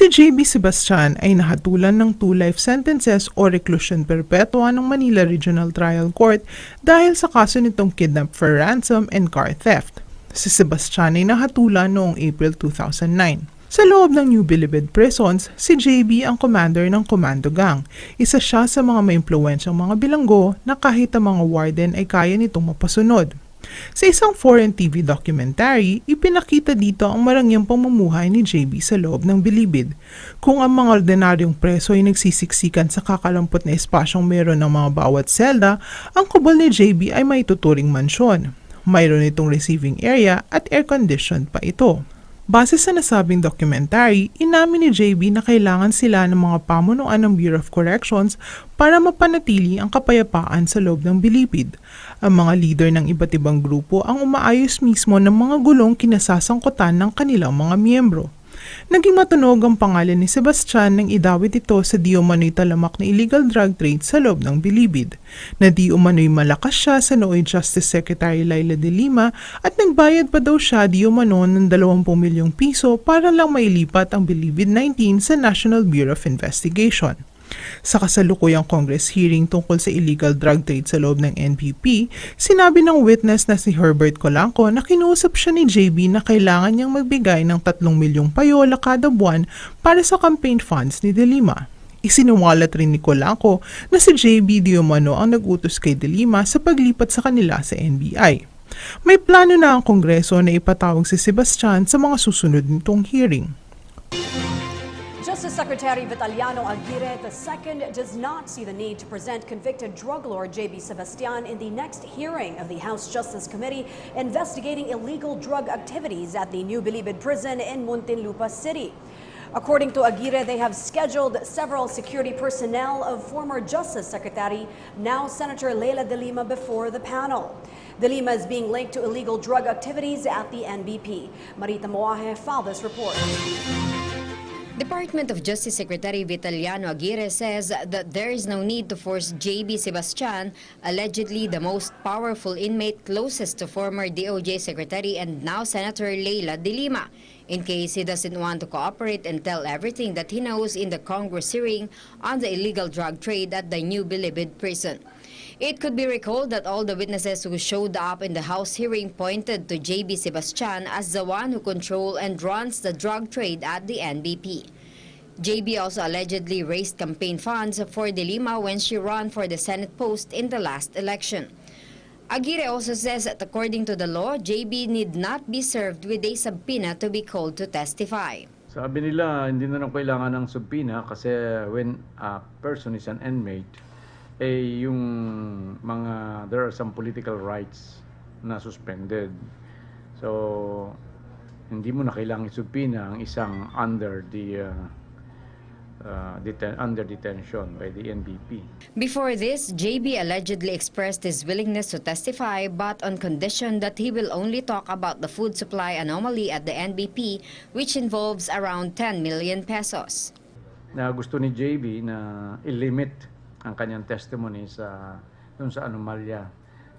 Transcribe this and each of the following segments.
Si JB Sebastian ay nahatulan ng two life sentences o reclusion perpetua ng Manila Regional Trial Court dahil sa kaso nitong kidnap for ransom and car theft. Si Sebastian ay nahatulan noong April 2009. Sa loob ng New Bilibid Prisons, si JB ang commander ng Commando Gang. Isa siya sa mga maimpluwensyang mga bilanggo na kahit ang mga warden ay kaya nitong mapasunod. Sa isang foreign TV documentary, ipinakita dito ang marangyang pamumuhay ni JB sa loob ng bilibid. Kung ang mga ordinaryong preso ay nagsisiksikan sa kakalampot na espasyong meron ng mga bawat selda, ang kubol ni JB ay may tuturing mansyon. Mayroon itong receiving area at air-conditioned pa ito. Base sa nasabing documentary, inamin ni JB na kailangan sila ng mga pamunuan ng Bureau of Corrections para mapanatili ang kapayapaan sa loob ng bilibid. Ang mga leader ng iba't ibang grupo ang umaayos mismo ng mga gulong kinasasangkutan ng kanilang mga miyembro. Naging matunog ang pangalan ni Sebastian nang idawit ito sa di umano'y talamak na illegal drug trade sa loob ng bilibid. Na di umano'y malakas siya sa nooy Justice Secretary Laila de Lima at nagbayad pa daw siya di umano ng 20 milyong piso para lang mailipat ang bilibid 19 sa National Bureau of Investigation. Sa kasalukuyang Congress hearing tungkol sa illegal drug trade sa loob ng NPP, sinabi ng witness na si Herbert Colanco na kinuusap siya ni JB na kailangan niyang magbigay ng 3 milyong payola kada buwan para sa campaign funds ni De Lima. Isinuwalat rin ni Colanco na si JB Diomano ang nag-utos kay De Lima sa paglipat sa kanila sa NBI. May plano na ang Kongreso na ipatawag si Sebastian sa mga susunod nitong hearing. Justice Secretary Vitaliano Aguirre II does not see the need to present convicted drug lord J.B. Sebastian in the next hearing of the House Justice Committee investigating illegal drug activities at the New Bilibid prison in Muntinlupa City. According to Aguirre, they have scheduled several security personnel of former Justice Secretary, now Senator Leila de Lima, before the panel. De Lima is being linked to illegal drug activities at the NBP. Marita Moaje filed this report. Department of Justice Secretary Vitaliano Aguirre says that there is no need to force JB Sebastian, allegedly the most powerful inmate closest to former DOJ Secretary and now Senator Leila de Lima, in case he doesn't want to cooperate and tell everything that he knows in the Congress hearing on the illegal drug trade at the New Bilibid prison. It could be recalled that all the witnesses who showed up in the House hearing pointed to JB Sebastian as the one who controls and runs the drug trade at the NBP. JB also allegedly raised campaign funds for De Lima when she ran for the Senate post in the last election. Aguirre also says that according to the law, JB need not be served with a subpoena to be called to testify. Sabi nila, hindi na lang kailangan ng subpoena kasi when a person is an inmate, eh yung mga, there are some political rights na suspended. So, hindi mo na kailangan subpoena ang isang under the uh, uh, deten- under detention by the NBP. Before this, JB allegedly expressed his willingness to testify but on condition that he will only talk about the food supply anomaly at the NBP which involves around 10 million pesos. na gusto ni JB na i-limit ang kanyang testimony sa dun sa anomalya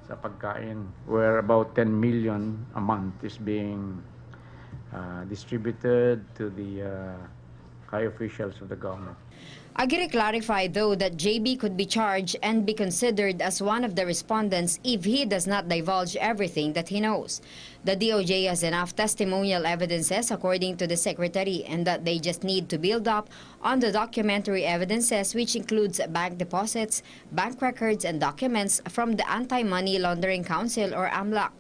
sa pagkain where about 10 million a month is being uh, distributed to the uh, high officials of the government. Aguirre clarified, though, that JB could be charged and be considered as one of the respondents if he does not divulge everything that he knows. The DOJ has enough testimonial evidences, according to the Secretary, and that they just need to build up on the documentary evidences, which includes bank deposits, bank records, and documents from the Anti-Money Laundering Council, or AMLAC.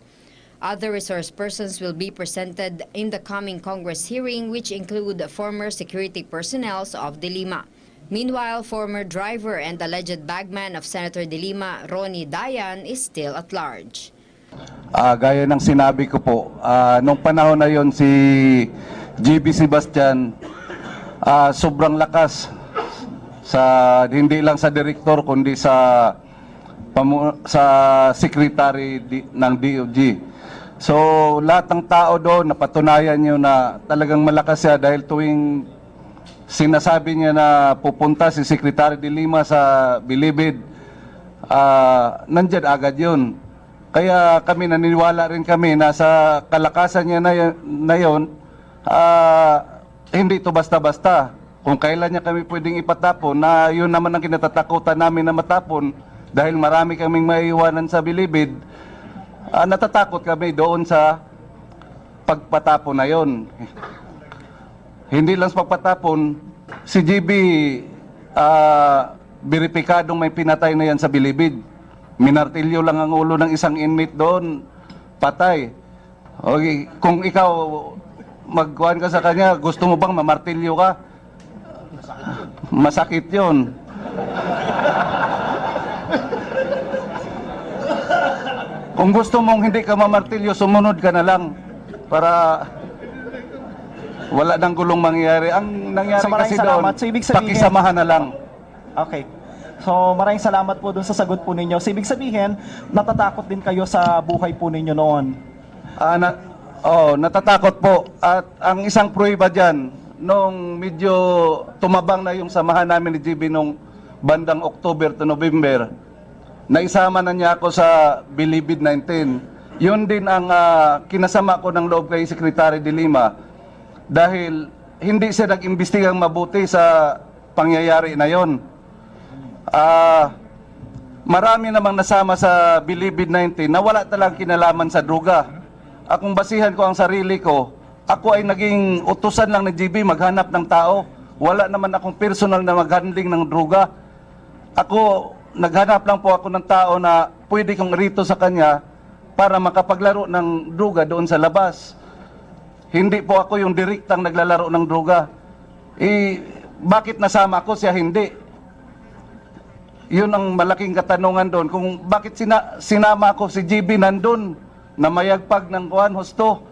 Other resource persons will be presented in the coming Congress hearing, which include former security personnel of De Lima. Meanwhile, former driver and alleged bagman of Senator De Lima, Ronnie Dayan, is still at large. Ah, gaya ng sinabi ko po, ah, nung panahon na yon si GB Sebastian, ah, sobrang lakas sa hindi lang sa direktor kundi sa sa secretary di- ng DOJ. So lahat ng tao doon napatunayan niyo na talagang malakas siya dahil tuwing sinasabi niya na pupunta si Secretary de Lima sa Bilibid, ah nandyan agad yun. Kaya kami naniniwala rin kami na sa kalakasan niya na, na yun, ah, hindi ito basta-basta. Kung kailan niya kami pwedeng ipatapon, na yun naman ang kinatatakutan namin na matapon dahil marami kaming maiiwanan sa bilibid, ah, natatakot kami doon sa pagpatapon na yon. Hindi lang pagpatapon, si GB, ah, beripikadong may pinatay na yan sa bilibid. Minartilyo lang ang ulo ng isang inmate doon, patay. Okay, kung ikaw magkuhan ka sa kanya, gusto mo bang mamartilyo ka? Masakit yun. Kung gusto mong hindi ka mamartilyo, sumunod ka na lang para wala nang gulong mangyayari. Ang nangyari So, maraming kasi doon, salamat. So, ibig sabihin- pakisamahan na lang. Okay. So maraming salamat po dun sa sagot po ninyo. So ibig sabihin, natatakot din kayo sa buhay po ninyo noon. Ah, na, oh, natatakot po. At ang isang prueba dyan, nung medyo tumabang na yung samahan namin ni GB nung bandang October to November, naisama na niya ako sa Bilibid 19. Yun din ang ah, kinasama ko ng loob kay Secretary de Lima dahil hindi siya nag-imbestigang mabuti sa pangyayari na yon. Ah, marami namang nasama sa Bilibid 19 na wala talagang kinalaman sa droga. Akong basihan ko ang sarili ko, ako ay naging utusan lang ni GB maghanap ng tao. Wala naman akong personal na maghandling ng droga. Ako, naghanap lang po ako ng tao na pwede kong rito sa kanya para makapaglaro ng droga doon sa labas. Hindi po ako yung direktang naglalaro ng droga. Eh, bakit nasama ko siya hindi? Yun ang malaking katanungan doon. Kung bakit sina, sinama ko si GB nandun na mayagpag ng kuhan, husto.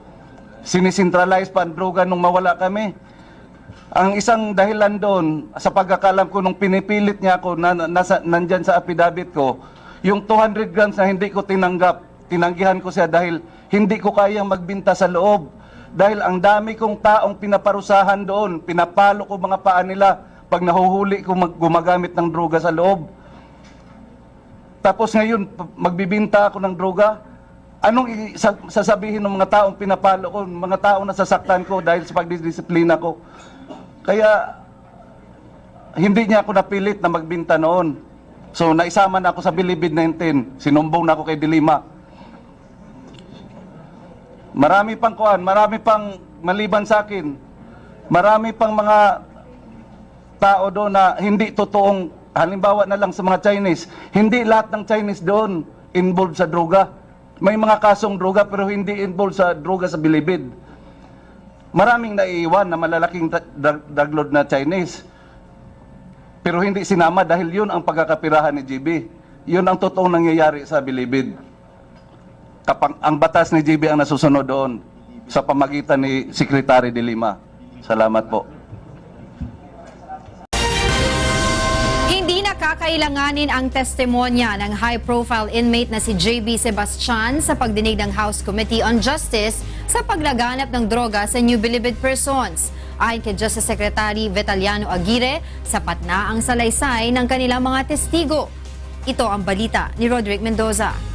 Sinisentralize pa ang droga nung mawala kami. Ang isang dahilan doon, sa pagkakalam ko nung pinipilit niya ako na, nasa, nandyan sa affidavit ko, yung 200 grams na hindi ko tinanggap, tinanggihan ko siya dahil hindi ko kayang magbinta sa loob. Dahil ang dami kong taong pinaparusahan doon, pinapalo ko mga paa nila pag nahuhuli ko mag- gumagamit ng droga sa loob. Tapos ngayon, magbibinta ako ng droga. Anong sasabihin ng mga taong pinapalo ko, mga taong nasasaktan ko dahil sa pagdidisiplina ko? Kaya, hindi niya ako napilit na magbinta noon. So, naisama na ako sa Bilibid 19. Sinumbong na ako kay Dilima. Marami pang kuan, marami pang maliban sa akin. Marami pang mga tao doon na hindi totoong, halimbawa na lang sa mga Chinese, hindi lahat ng Chinese doon involved sa droga. May mga kasong droga pero hindi involved sa droga sa bilibid. Maraming naiiwan na malalaking drug, drug lord na Chinese. Pero hindi sinama dahil yun ang pagkakapirahan ni GB. Yun ang totoong nangyayari sa bilibid. Kapag ang batas ni GB ang nasusunod doon sa pamagitan ni Secretary de Lima. Salamat po. Hindi nakakailanganin ang testimonya ng high-profile inmate na si JB Sebastian sa pagdinig ng House Committee on Justice sa paglaganap ng droga sa New Bilibid persons. Ayon kay Justice Secretary Vitaliano Aguirre, sapat na ang salaysay ng kanilang mga testigo. Ito ang balita ni Roderick Mendoza.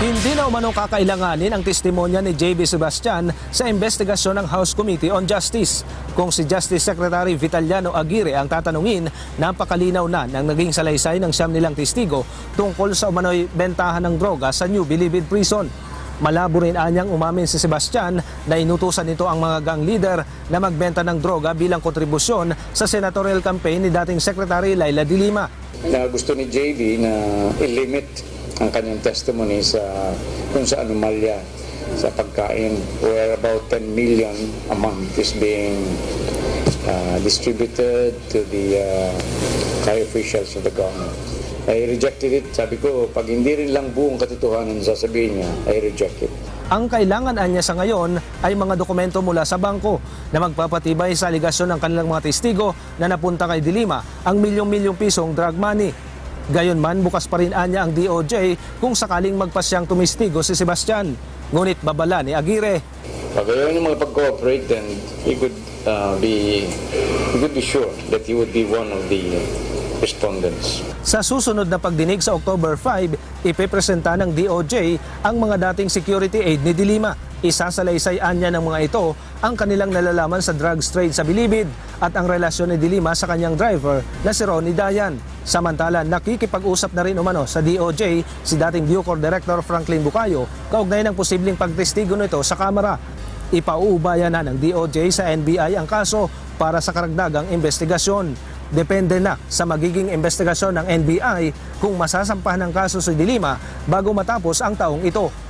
Hindi na umano kakailanganin ang testimonya ni JB Sebastian sa investigasyon ng House Committee on Justice. Kung si Justice Secretary Vitaliano Aguirre ang tatanungin, napakalinaw na ng naging salaysay ng siyam nilang testigo tungkol sa umano'y bentahan ng droga sa New Bilibid Prison. Malabo rin anyang umamin si Sebastian na inutusan nito ang mga gang leader na magbenta ng droga bilang kontribusyon sa senatorial campaign ni dating Secretary Laila de Lima. na gusto ni JB na i-limit ang kanyang testimony sa kung sa anomalya sa pagkain where about 10 million a month is being uh, distributed to the uh, high officials of the government. I rejected it. Sabi ko, pag hindi rin lang buong katotohanan sasabihin niya, I reject it. Ang kailangan anya sa ngayon ay mga dokumento mula sa bangko na magpapatibay sa aligasyon ng kanilang mga testigo na napunta kay Dilima ang milyong-milyong pisong drug money. Gayunman, bukas pa rin anya ang DOJ kung sakaling magpasyang tumistigo si Sebastian. Ngunit babala ni Aguirre, Pag ayaw niya makapag-cooperate, then he could uh, be he could be sure that he would be one of the respondents. Sa susunod na pagdinig sa October 5, ipepresenta ng DOJ ang mga dating security aid ni Dilima. Isasalaysay niya ng mga ito ang kanilang nalalaman sa drugs trade sa Bilibid at ang relasyon ni Dilima sa kanyang driver na si Ronnie Dayan. Samantala, nakikipag-usap na rin umano sa DOJ si dating Bucor Director Franklin Bucayo kaugnay ng posibleng pagtestigo nito sa Kamara. Ipauubaya na ng DOJ sa NBI ang kaso para sa karagdagang investigasyon. Depende na sa magiging investigasyon ng NBI kung masasampahan ng kaso si Dilima bago matapos ang taong ito.